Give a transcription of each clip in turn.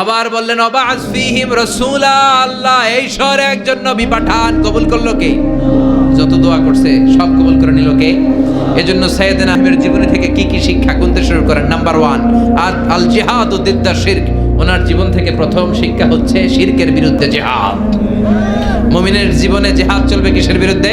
আবার বললেন অবাজ ফিহিম রসুলা, আল্লাহ এই শহরে একজন নবী পাঠান। কবুল করল কে? যত দোয়া করছে, সব কবুল করে নিল কে? এজন্য সৈয়দিন আহমের জীবনী থেকে কি কি শিক্ষা গুনতে শুরু করেন? নাম্বার ওয়ান আর আল জিহাদ ও দিদ্দা শির্ক। ওনার জীবন থেকে প্রথম শিক্ষা হচ্ছে শিরকের বিরুদ্ধে জেহাদ। মুমিনের জীবনে জেহাদ চলবে কিসের বিরুদ্ধে?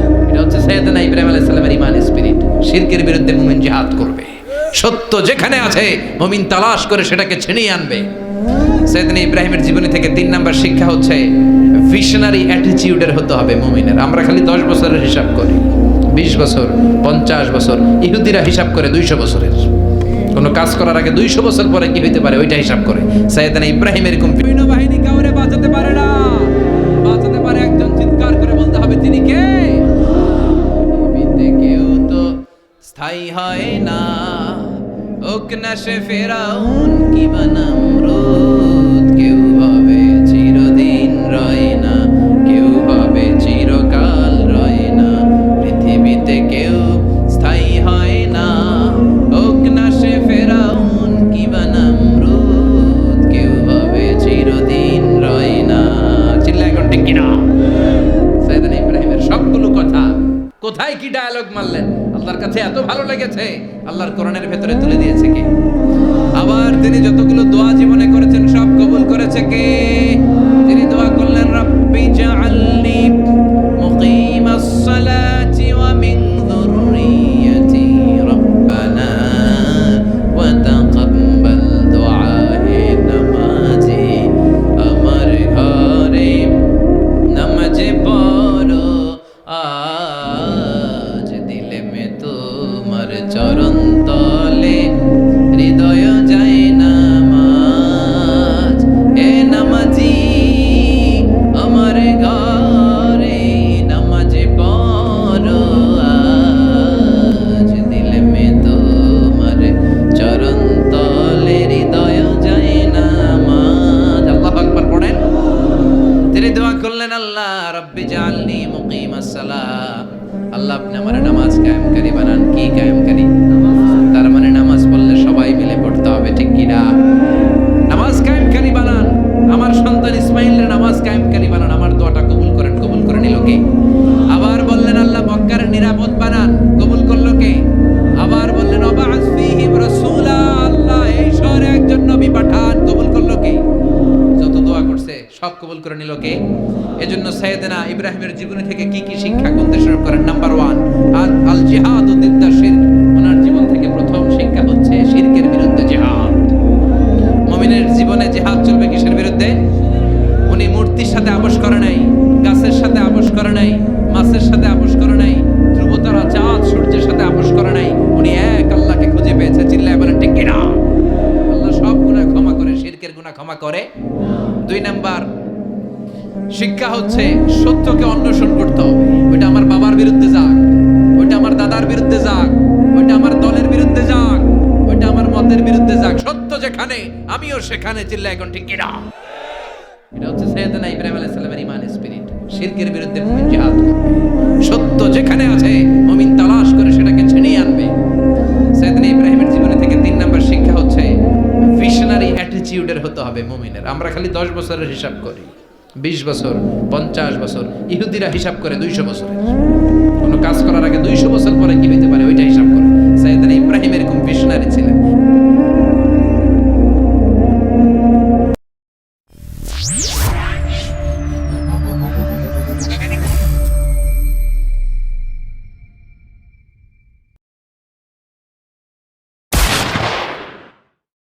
এটা হচ্ছে সৈয়দনা ইব্রাহিম ইমান স্পিরিট। শিরকের বিরুদ্ধে করবে। সত্য যেখানে আছে তালাশ করে সেটাকে ছিনিয়ে আনবে। সৈয়দনা ইব্রাহিমের জীবনী থেকে তিন শিক্ষা হচ্ছে ভিশনারি হতে হবে আমরা খালি দশ বছরের হিসাব করি। বিশ বছর, পঞ্চাশ বছর, ইহুদিরা হিসাব করে দুইশো বছরের। কোনো কাজ করার আগে দুইশো বছর পরে কি হইতে পারে, ওইটা হিসাব করে। সাইয়েদানা ইব্রাহিম এরকম বিভিন্ন বাহিনী কাউরে বাঁচাতে পারে না। ওক না সে ফেরাউন কি বানামরুদ কেউ হবে চিরদিন রয় না, কেউ হবে চিরকাল রয় না, পৃথিবীতে কেউ স্থায়ী হয় না। না ফেরাউন কি বানামরুদ কেউ হবে চিরদিন রয় না। চিল্লা এখন কিনা? ইব্রাহিমের সবগুলো কথা কোথায় কি ডায়ালগ মারলেন? আল্লাহর কাছে এত ভালো লেগেছে, আল্লাহর কোরআনের ভেতরে তুলে দিয়েছে কে? আবার তিনি যতগুলো দোয়া জীবনে করেছেন, সব কবুল করেছে কে? তিনি দোয়া করলেন, রাব্বি জাআলনি চরণ হৃদয় যায় নামাজ। এ নামাজি, আমার ঘরে নামাজে পড়ো আজ। দিলে মে তোমার চরণ তলে, হৃদয় যায় নামাজ। আল্লাহ আকবার পড়েন। তিনি দোয়া করলেন, আল্লাহ রব্বি জালনি মুকিম আল্লাহ আপনি আমার নামাজ কায়েমকারী বানান কি কায়েমকারী সব কবুল করে নিল কে? এজন্য সৈয়দনা ইব্রাহিমের জীবনী থেকে কি কি শিক্ষা গুনতে শুরু করেন? নাম্বার ওয়ান আল জিহাদ ও দিদ্দা শিরক। ওনার জীবন থেকে প্রথম শিক্ষা হচ্ছে শিরকের বিরুদ্ধে জিহাদ। মুমিনের জীবনে জিহাদ চলবে কিসের বিরুদ্ধে? উনি মূর্তির সাথে আপোষ করে নাই, গাছের সাথে আপোষ করে নাই, মাছের সাথে আপোষ করে নাই, ধ্রুবতারা চাঁদ সূর্যের সাথে আপোষ করে নাই। উনি এক আল্লাহকে খুঁজে পেয়েছে, চিল্লায় বলেন, ঠিক আল্লাহ সব গুনাহ ক্ষমা করে, শিরকের গুনাহ ক্ষমা করে। দুই নাম্বার, শিক্ষা হচ্ছে সত্যকে অন্বেষণ করতে হবে। ওইটা আমার বাবার বিরুদ্ধে যাক, ওইটা আমার দাদার বিরুদ্ধে যাক, ওইটা আমার দলের বিরুদ্ধে যাক, ওইটা আমার মতের বিরুদ্ধে যাক। সত্য যেখানে, আমিও সেখানে, চিল্লা, এখন ঠিক কিনা? এটা হচ্ছে সৈয়দনা ইব্রাহিম আলাইহিস সালামের ইমান স্পিরিট শিরকের বিরুদ্ধে মুমিন জিহাদ সত্য যেখানে আছে, মুমিন তালাশ আমরা খালি দশ বছরের হিসাব করি, বিশ বছর, পঞ্চাশ বছর, ইহুদিরা হিসাব করে দুইশো বছরের। কোনো কাজ করার আগে দুইশো বছর পরে কি হইতে পারে? ওইটা হিসাব করে। সাইদান ইব্রাহিম এরকম ছিলেন